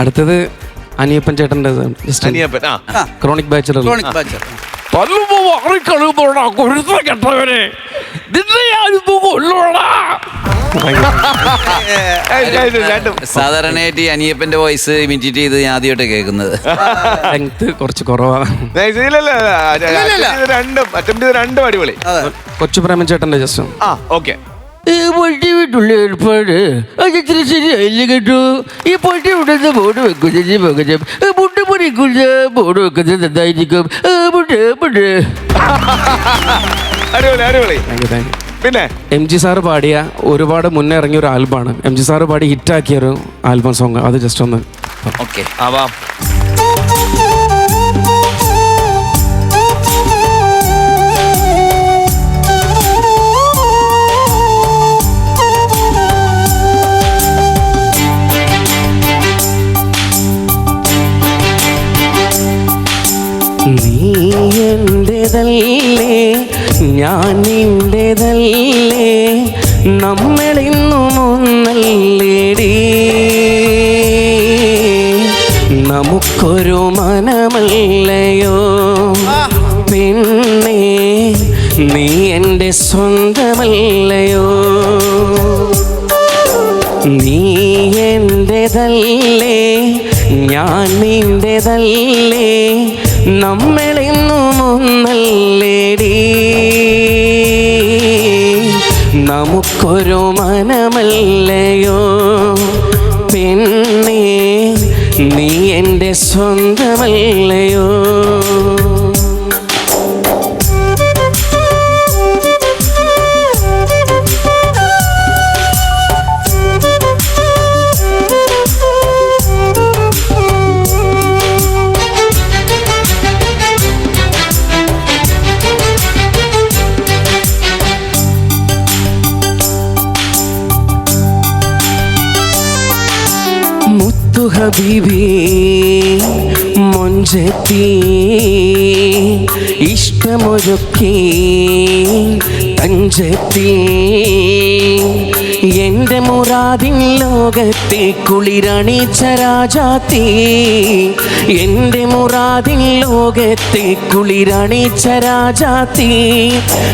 അടുത്തത് അനിയപ്പൻ ചേട്ടന്റെ ജസ്റ്റ് അനിയപ്പൻ ആ. ക്രോണിക് ബാച്ചലർ ക്രോണിക് ബാച്ചർ പല്ലുമ്പോ മാറിക്കളുമ്പോടാ കൊഴുത്ത കെട്ടവനെ. നിന്നെ ഞാനിപ്പോ കൊല്ലോടാ ഏയ്, ഏയ്, രണ്ടും. സാധാരണയായിട്ട് ഈ അനിയപ്പന്റെ വോയിസ് ഇമിറ്റേറ്റ് ചെയ്ത് ഞാൻ ആദ്യമായിട്ട് കേൾക്കുന്നത്. ലെങ്ത് കുറച്ച് കുറവാണ് രണ്ടും അറ്റംപ്റ്റ് ചെയ്ത് രണ്ടും അടിപൊളി. കൊച്ചു പ്രേമൻ ചേട്ടന്റെ ജസ്റ്റ് ആ ഓക്കെ. പൊട്ടി വീട്ടുള്ള ഏർപ്പാട്. അത് ഇത്ര ശരിയായില്ല കേട്ടോ. ഈ പൊട്ടി വിടുന്ന ബോർഡ് വെക്കുന്നത് പകരം. മുട്ട് പൊടിക്കുന്ന ബോർഡ് വെക്കുന്നത് എന്തായിരിക്കും? മുട്ട് മുട്ട് അടിപൊളി അടിപൊളി. താങ്ക് യു താങ്ക് യു പിന്നെ? എം ജി സാറ് പാടിയ ഒരുപാട് മുന്നേ ഇറങ്ങിയ ഒരു ആൽബമാണ്. എം ജി സാറ് പാടി ഹിറ്റാക്കിയ ഒരു ആൽബം സോങ് അത് ജസ്റ്റ് ഒന്ന് ഓക്കെ ആവാം. എന്റേതല്ലേ ഞാൻ നിന്റേതല്ലേ? നമ്മളിന്നും ഒന്നല്ലേടി? നമുക്കൊരു മനമല്ലയോ? പിന്നെ നീ എന്റെ സ്വന്തമല്ലയോ? നീ എന്റെതല്ലേ ഞാൻ നിന്റേതല്ലേ? നമ്മളിന്നും ഒന്നല്ലേടി നമുക്കൊരു മനമല്ലയോ? പെണ്ണേ നീ എന്റെ സ്വന്തമല്ലയോ? മുത്തു ഹബീബി മൊഞ്ചത്തി ഇഷ്ടമൊരുക്കി തഞ്ചത്തി എന്റെ മുറാദിൻ ലോകത്തെ കുളിരണിച്ച രാജാത്തി എന്റെ മുറാദിൻ ലോകത്തെ കുളിരണിച്ച രാജാത്തി.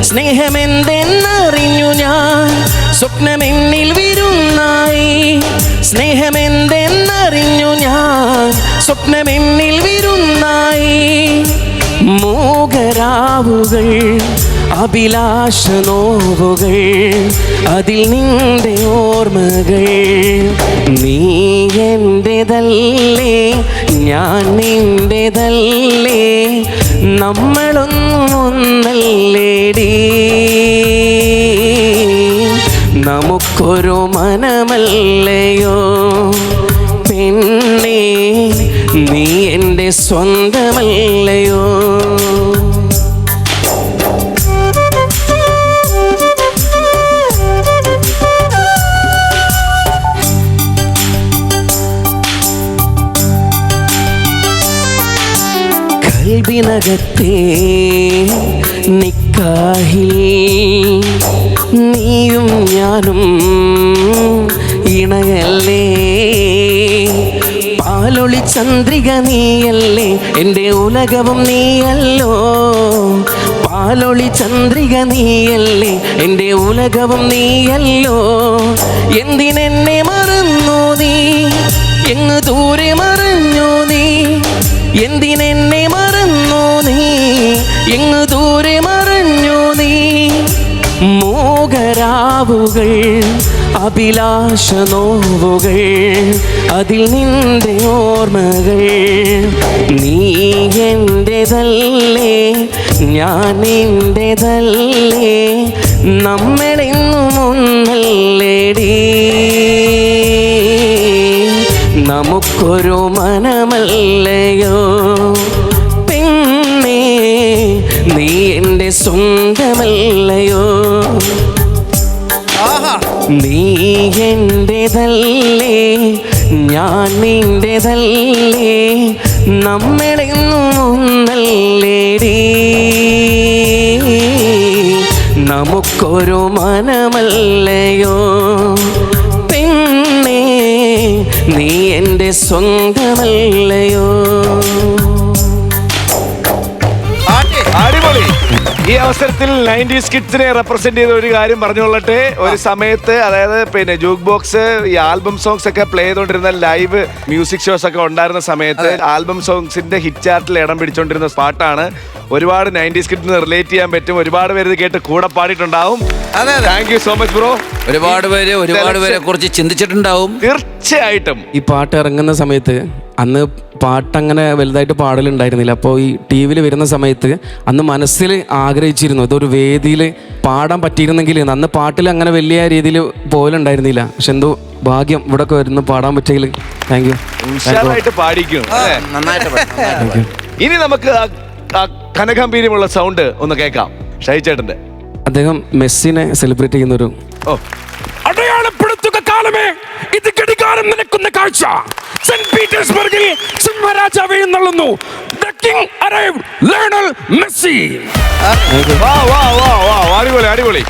സ്നേഹമെന്തെന്നറിഞ്ഞു ഞാൻ സ്വപ്നമെന്നിൽ വിരുന്നായി. സ്നേഹമെന്തെന്നറിഞ്ഞു ഞാൻ സ്വപ്നമെന്നിൽ വിരുന്നായി. മൂകരാവുകൾ അഭിലാഷ നോവുകൾ അതിൽ നിന്റെ ഓർമ്മകൾ. നീ എന്റെതല്ലേ ഞാൻ നിന്റേതല്ലേ നമ്മളൊന്നും ഒന്നല്ലേടി നമുക്കൊരു മനമല്ലയോ? പെണ്ണേ നീ എന്റെ സ്വന്തമല്ലയോ. കൽവിനകത്തെ നിക്കാഹിൽ നീയും ഞാനും ഇണയല്ലേ പാലൊളി ചന്ദ്രിക നീയല്ലേ? എന്റെ ഉലകവും നീയല്ലോ. പാലൊളി ചന്ദ്രിക നീയല്ലേ? എന്റെ ഉലകവും നീയല്ലോ. എന്തിനെന്നെ മറന്നു നീ? എങ്ങ് ദൂരെ മറഞ്ഞു നീ? എന്തിനെന്നെ മറന്നു നീ? എങ്ങ് ദൂരെ മറഞ്ഞു നീ? മോഹരാവുകൾ അഭിലാഷ നോവുകൾ അതിൽ നിന്റെ ഓർമ്മകൾ. നീ എന്റെതല്ലേ ഞാൻ എന്റെതല്ലേ നമ്മളെന്നും ഒന്നല്ലേടി. നമുക്കൊരു മനമല്ലയോ? പിന്നെ നീ എന്റെ സ്വന്തമല്ലയോ? നീ എന്റെതല്ലേ ഞാൻ നിന്റെതല്ലേ? നമ്മളെന്നും ഒന്നല്ലേടി നമുക്കൊരു മനമല്ലയോ? പെണ്ണേ നീ എന്റെ സ്വന്തമല്ലയോ? ഈ അവസരത്തിൽ നയന്റീസ് കിഡ്സിനെ റെപ്രസെന്റ് ചെയ്ത ഒരു കാര്യം പറഞ്ഞുകൊള്ളട്ടെ. ഒരു സമയത്ത് അതായത് പിന്നെ ജൂക്ക് ബോക്സ് ഈ ആൽബം സോങ്സ് ഒക്കെ പ്ലേ ചെയ്തുകൊണ്ടിരുന്ന ലൈവ് മ്യൂസിക് ഷോസ് ഒക്കെ ഉണ്ടായിരുന്ന സമയത്ത് ആൽബം സോങ്സിന്റെ ഹിറ്റ് ചാർട്ടിൽ ഇടം പിടിച്ചുകൊണ്ടിരുന്ന പാട്ടാണ്. ഒരുപാട് നയന്റീസ് കിഡ്സിന് റിലേറ്റ് ചെയ്യാൻ പറ്റും. ഒരുപാട് പേര് ഇത് കേട്ട് കൂടെ പാടിയിട്ടുണ്ടാവും. Thank you so much bro ഒരുപാട് പേര് ഒരുപാട് പേരെ കുറിച്ച് ചിന്തിച്ചിട്ടുണ്ടാവും. തീർച്ചയായിട്ടും. ഈ പാട്ട് ഇറങ്ങുന്ന സമയത്ത് അന്ന് പാട്ടങ്ങനെ വലുതായിട്ട് പാടലുണ്ടായിരുന്നില്ല. അപ്പോൾ ഈ ടി വിയിൽ വരുന്ന സമയത്ത് അന്ന് മനസ്സിൽ ആഗ്രഹിച്ചിരുന്നു. ഇതൊരു വേദിയിൽ പാടാൻ പറ്റിയിരുന്നെങ്കിൽ അന്ന് പാട്ടിൽ അങ്ങനെ വലിയ രീതിയിൽ പോലുണ്ടായിരുന്നില്ല പക്ഷെ എന്തോ ഭാഗ്യം ഇവിടെ ഒക്കെ വരുന്നു പാടാൻ പറ്റിയെങ്കിൽ താങ്ക് യു പാടിക്കും. ഇനി നമുക്ക് കനഗംഭീര്യമുള്ള സൗണ്ട് ഒന്ന് കേൾക്കാം. ഷൈചേട്ടന്റെ അദ്ദേഹം മെസ്സിനെ സെലിബ്രേറ്റ് ചെയ്യുന്നൊരു ഓ. അടയാളപ്പെടുത്തുക കാലമേ. ഇത് ഘടികാരം നിലക്കുന്ന കാഴ്ച. സെന്റ് പീറ്റേഴ്സ്ബർഗിൽ സിംഹരാജാവ് എന്നുള്ളുന്നു the king arrive Lionel Messi. അടിപൊളി അടിപൊളി.